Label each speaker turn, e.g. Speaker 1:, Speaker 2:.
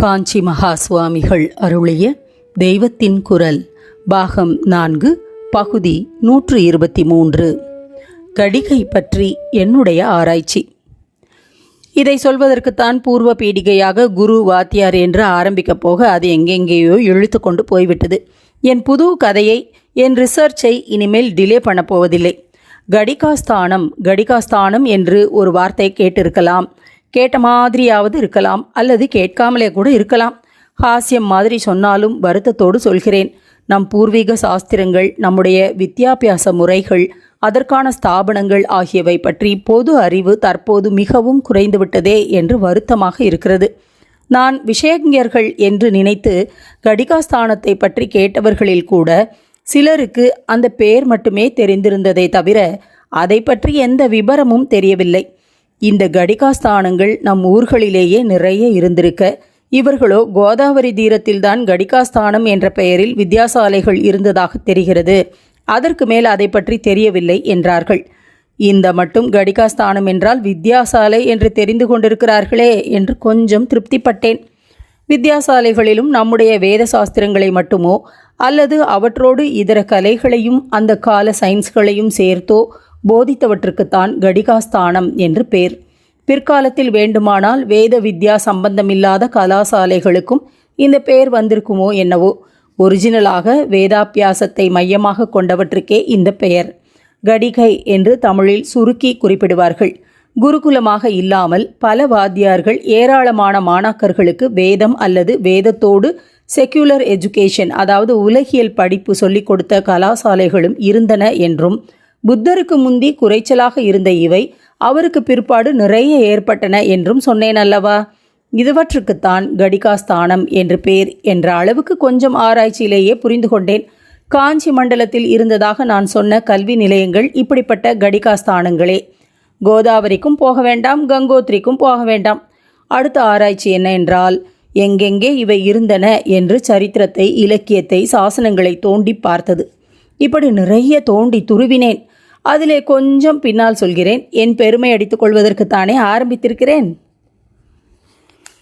Speaker 1: காஞ்சி மகா சுவாமிகள் அருளிய தெய்வத்தின் குரல் பாகம் நான்கு பகுதி நூற்று இருபத்தி மூன்று. கடிகை பற்றி என்னுடைய ஆராய்ச்சி. இதை சொல்வதற்குத்தான் பூர்வ பீடிகையாக குரு வாத்தியார் என்று ஆரம்பிக்கப் போக அது எங்கெங்கேயோ இழுத்து கொண்டு போய்விட்டது. என் புது கதையை என் ரிசர்ச்சை இனிமேல் டிலே பண்ணப்போவதில்லை கடிகாஸ்தானம் கடிகாஸ்தானம் என்று ஒரு வார்த்தை கேட்டிருக்கலாம். கேட்ட மாதிரியாவது இருக்கலாம் அல்லது கேட்காமலே கூட இருக்கலாம். ஹாஸ்யம் மாதிரி சொன்னாலும் வருத்தத்தோடு சொல்கிறேன். நம் பூர்வீக சாஸ்திரங்கள் நம்முடைய வித்யாபியாச முறைகள் அதற்கான ஸ்தாபனங்கள் ஆகியவை பற்றி பொது அறிவு தற்போது மிகவும் குறைந்துவிட்டதே என்று வருத்தமாக இருக்கிறது. நான் விஷயஞர்கள் என்று நினைத்து கடிகாஸ்தானத்தை பற்றி கேட்டவர்களில் கூட சிலருக்கு அந்த பெயர் மட்டுமே தெரிந்திருந்ததை தவிர அதை பற்றி எந்த விபரமும் தெரியவில்லை. இந்த கடிகாஸ்தானங்கள் நம் ஊர்களிலேயே நிறைய இருந்திருக்க இவர்களோ கோதாவரி தீரத்தில்தான் கடிகாஸ்தானம் என்ற பெயரில் வித்யாசாலைகள் இருந்ததாக தெரிகிறது. அதற்கு மேல் அதை பற்றி தெரியவில்லை என்றார்கள். இந்த மட்டும் கடிகாஸ்தானம் என்றால் வித்யாசாலை என்று தெரிந்து கொண்டிருக்கிறார்களே என்று கொஞ்சம் திருப்திப்பட்டேன். வித்யாசாலைகளிலும் நம்முடைய வேத சாஸ்திரங்களை மட்டுமோ அல்லது அவற்றோடு இதர கலைகளையும் அந்த கால சயின்ஸ்களையும் சேர்த்தோ போதித்தவற்றுக்குத்தான் கடிகாஸ்தானம் என்று பேர். பிற்காலத்தில் வேண்டுமானால் வேத வித்யா சம்பந்தமில்லாத கலாசாலைகளுக்கும் இந்த பெயர் வந்திருக்குமோ என்னவோ. ஒரிஜினலாக வேதாபியாசத்தை மையமாக கொண்டவற்றுக்கே இந்த பெயர். கடிகை என்று தமிழில் சுருக்கி குறிப்பிடுவார்கள். குருகுலமாக இல்லாமல் பல வாத்தியார்கள் ஏராளமான மாணாக்கர்களுக்கு வேதம் அல்லது வேதத்தோடு செக்யுலர் எஜுகேஷன் அதாவது உலகியல் படிப்பு சொல்லிக் கொடுத்த கலாசாலைகளும் இருந்தன என்றும் புத்தருக்கு முந்தி குறைச்சலாக இருந்த இவை அவருக்கு பிற்பாடு நிறைய ஏற்பட்டன என்றும் சொன்னேன் அல்லவா? இதுவற்றுக்குத்தான் கடிகாஸ்தானம் என்று பேர் என்ற அளவுக்கு கொஞ்சம் ஆராய்ச்சியிலேயே புரிந்து கொண்டேன். காஞ்சி மண்டலத்தில் இருந்ததாக நான் சொன்ன கல்வி நிலையங்கள் இப்படிப்பட்ட கடிகாஸ்தானங்களே. கோதாவரிக்கும் போக வேண்டாம் கங்கோத்ரிக்கும் போக வேண்டாம். அடுத்த ஆராய்ச்சி என்ன என்றால் எங்கெங்கே இவை இருந்தன என்று சரித்திரத்தை இலக்கியத்தை சாசனங்களை தோண்டி பார்த்தது. இப்படி நிறைய தோண்டி துருவினேன். அதிலே கொஞ்சம் பின்னால் சொல்கிறேன். என் பெருமை அடித்துக் கொள்வதற்குத்தானே ஆரம்பித்திருக்கிறேன்?